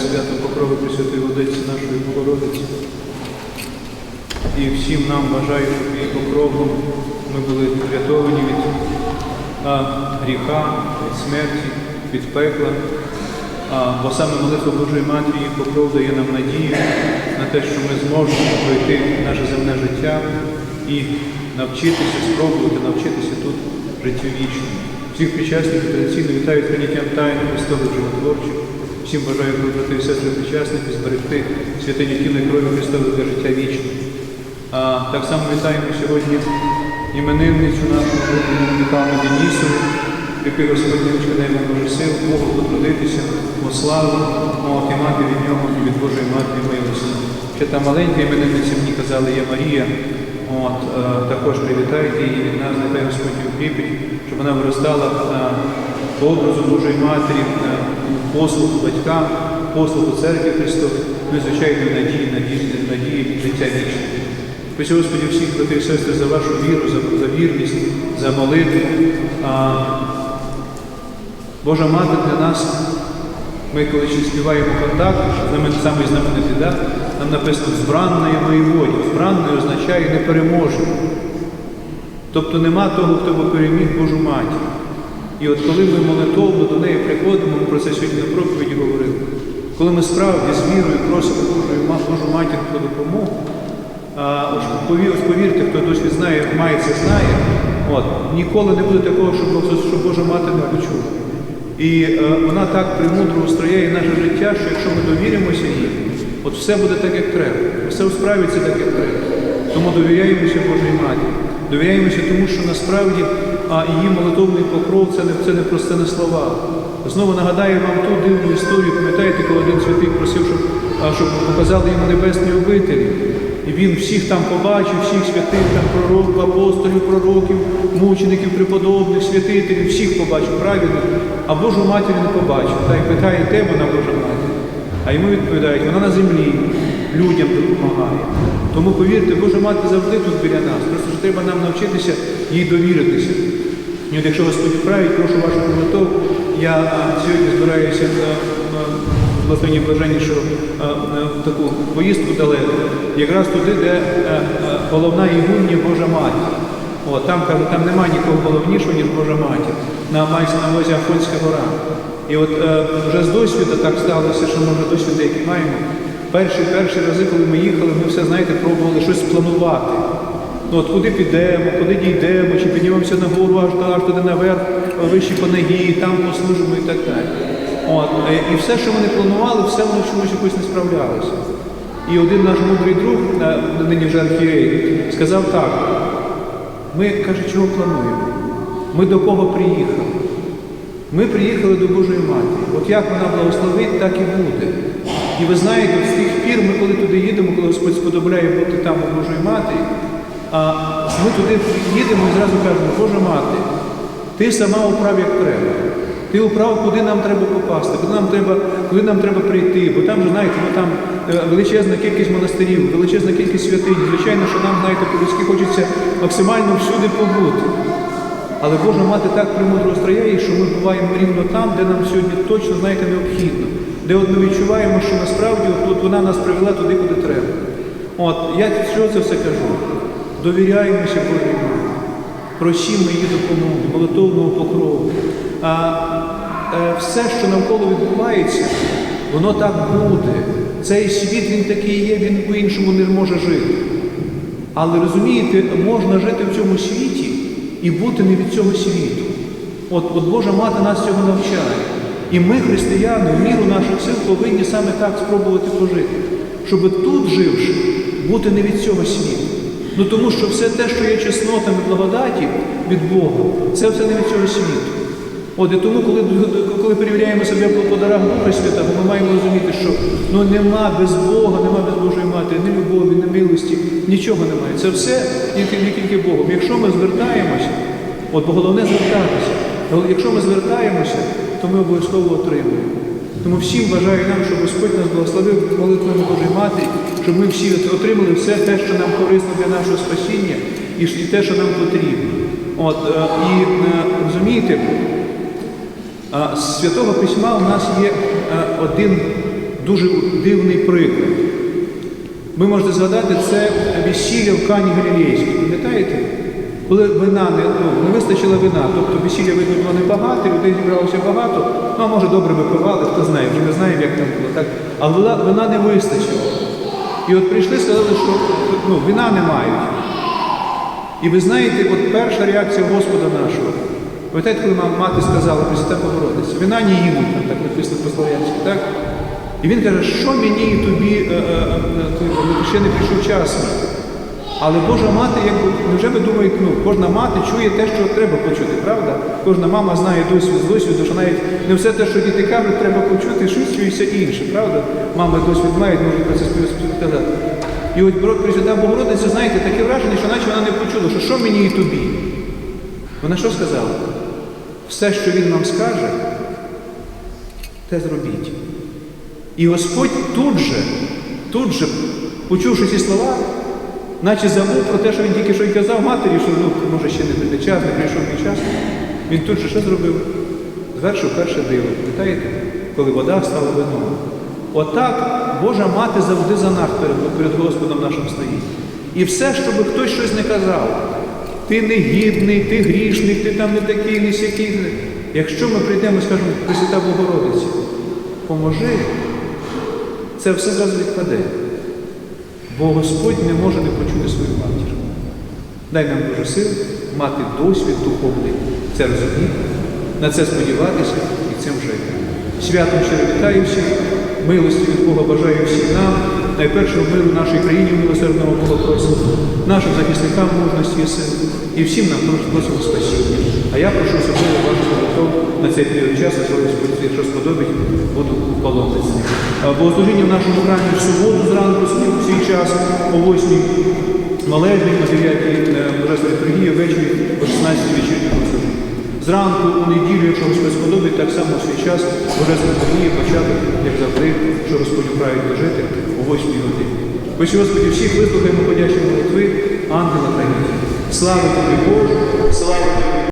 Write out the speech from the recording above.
свято покрови Пресвятої Водиці нашої Богородиці. І всім нам бажаю, щоб її покровом ми були врятовані від а, гріха, від смерті, від пекла. А, бо саме молитва Божої Матері її покров дає нам надію на те, що ми зможемо пройти наше земне життя і навчитися, спробувати навчитися тут життю вічному. Всіх причасників традиційно вітаю з прийняттям тайни Христових животворчих. Всім бажаю, брати і сестри причасників, зберегти святині тіла і крові Христових для життя вічного. А, так само вітаємо сьогодні іменинницю нашу Михайлу Денісову, який Господь нам Боже сил, Богу потрудитися, во славу, от, і мати від нього і від Божої Матері милості. Ще та маленька іменинниця мені казали, є Марія. От, е, також привітайте її від нас, нехай Господь укріпить, щоб вона виростала е, по образу Божої Матері, послуху батькам, послуху церкви Христової, ну і звичайно надії, надії, надії життя вічне. Спасибо, Господи, всіх брати і сестри за вашу віру, за, за вірність, за молитву. А, Божа Мати для нас, ми коли ще співаємо контакт, саме знаменитий, да? там написано збранної моїй воді. Збранною означає непереможний. Тобто нема того, хто би переміг Божу матір. І от коли ми молитовно до неї приходимо, ми про це сьогодні на проповіді говорили, коли ми справді з вірою просимо Божу, Божу матір про допомогу, а, повірте, хто досвід знає, має це знає, от, ніколи не буде такого, щоб Божа мати не почула. І е, вона так премудро устрояє наше життя, що якщо ми довіримося їй, от все буде так, як треба, все справиться так, як треба. Тому довіряємося Божій Матері. Довіряємося тому, що насправді а, її молитовний покров це не, це не просте не слова. Знову нагадаю вам ту дивну історію, пам'ятаєте, коли один святий просив, щоб, щоб показали йому небесні обителі. І він всіх там побачив, всіх святих, там пророків, апостолів, пророків, мучеників, преподобних, святителів, всіх побачив праведних, а Божу матір не побачив. Та й питає, де вона Божа матір? А йому відповідають, вона на землі, людям допомагає. Тому повірте, Божа мати завжди тут біля нас. Просто що треба нам навчитися їй довіритися. І от якщо Господь править, прошу вашу молитву. Я сьогодні збираюся благословенні блаженні, що а, таку поїздку далеко, якраз туди, де а, а, головна ігуня Божа Матір. О, там кажу, там немає нікого головнішого, ніж Божа Матір. На мається на увазі Афонська гора. І от е, вже з досвіду так сталося, що ми вже досвіди, які маємо. Перші перші рази, коли ми їхали, ми все, знаєте, пробували щось планувати. Ну от куди підемо, куди дійдемо, чи піднімемося на гору аж, аж туди наверх, вищі по ногі, там послужимо і так далі. От, е, і все, що не планували, все воно чомусь якось не справлялося. І один наш мудрий друг, е, нині вже архієрей, сказав так: ми, каже, чого плануємо? Ми до кого приїхали? Ми приїхали до Божої Матері. От як вона благословить, так і буде. І ви знаєте, з тих пір, ми коли туди їдемо, коли Господь сподобляє бути там у Божої Матері, а ми туди їдемо і зразу кажемо, Божа Мати, ти сама управ як треба. Ти управ, куди нам треба попасти, куди нам треба, куди нам треба прийти. Бо там же, знаєте, ну, там е, величезна кількість монастирів, величезна кількість святинь. Звичайно, що нам, знаєте, по-людськи хочеться максимально всюди побути. Але Божа мати так премудро строяє, що ми буваємо рівно там, де нам сьогодні точно, знаєте, необхідно. Де от ми відчуваємо, що насправді от, от вона нас привела туди, куди треба. От, я що це все кажу? Довіряємося Божій Маті. Просімо її допомоги, молитовного покрову. А е, все, що навколо відбувається, воно так буде. Цей світ він такий є, він по-іншому не може жити. Але розумієте, можна жити в цьому світі і бути не від цього світу. От, от Божа мати нас цього навчає. І ми, християни, в міру наших сил повинні саме так спробувати пожити, щоб тут живши, бути не від цього світу. Ну тому що все те, що є чеснотами благодаті від Бога, це все не від цього світу. От і тому, коли, коли перевіряємо себе по дарах Духа Святого, ми маємо розуміти, що ну нема без Бога, нема без Божої Матері, ні любові, ні милості, нічого немає. Це все тільки тільки Богом. Якщо ми звертаємося, от бо головне звертатися. Якщо ми звертаємося, то ми обов'язково отримуємо. Тому всім бажаю нам, щоб Господь нас благословив молитвами Божої Матері, щоб ми всі отримали все те, що нам корисно для нашого спасіння, і те, що нам потрібно. От, е, і е, розумієте, З Святого Письма у нас є один дуже дивний приклад. Ви можете згадати це весілля в Кані Галілейській, пам'ятаєте? Коли вина не, ну, не вистачило вина, тобто весілля видно небагато, людей зібралося багато, ну а може добре випивали, хто знає, вже не знає, як там було. Так? А вина, не вистачило. І от прийшли, сказали, що ну, вина не мають. І ви знаєте, от перша реакція Господа нашого. Пам'ятаєте, коли мама- мати сказала, Пресвята Богородиця, вина не їдуть, там так написано по-слов'янськи, так? І він каже, що мені і тобі, е, е, е, ще не прийшов час. Але Божа мати, якби, невже ви думаєте, ну, кожна мати чує те, що треба почути, правда? Кожна мама знає досвід досвіду, що навіть не все те, що діти кажуть, треба почути, щось чується інше, правда? Мами досвід мають, можуть про це сказати. І от Пресвята Богородиця, знаєте, таке враження, що наче вона не почула, що що мені і тобі. Вона що сказала? Все, що він нам скаже, те зробіть. І Господь тут же, тут же, почувши ці слова, наче забув про те, що він тільки що й казав матері, що ну, може ще не прийде час, не прийшов мій час. Він тут же що зробив? Звершив перше диво. Пам'ятаєте, коли вода стала вином. Отак Божа мати завжди за нас перед, перед Господом нашим стоїть. І все, щоб хтось щось не казав. Ти негідний, ти грішний, ти там не такий, не сякий. Якщо ми прийдемо і скажемо, Пресвята Богородиця, поможи, це все зразу відпаде. Бо Господь не може не почути свою матір. Дай нам дуже сил мати досвід духовний, це розуміти, на це сподіватися і цим жити. Святом щиро вітаю всіх, милості від Бога бажаю всім нам, найперше в миру нашій країні милосердного Бога просимо, нашим захисникам мужності і сил, і всім нам просимо спасіння. А я прошу особливо вашу молитву на цей період часу, коли Господь, якщо сподобить, буду в паломництві. А Богослужіння в нашому храмі в суботу зранку, в цей час, о 8 молебні, о 9 Божественної літургії, ввечері о 16 вечірній богослужіння. Зранку, у неділю, якщо Господь сподобить, так само в свій час Божественної літургії почати, як завжди, що Господь править дожити о 8 годині. Ось, Господи, всіх вислухаємо ходячі молитви, ангела та гість. Слава тобі, Боже, слава тобі.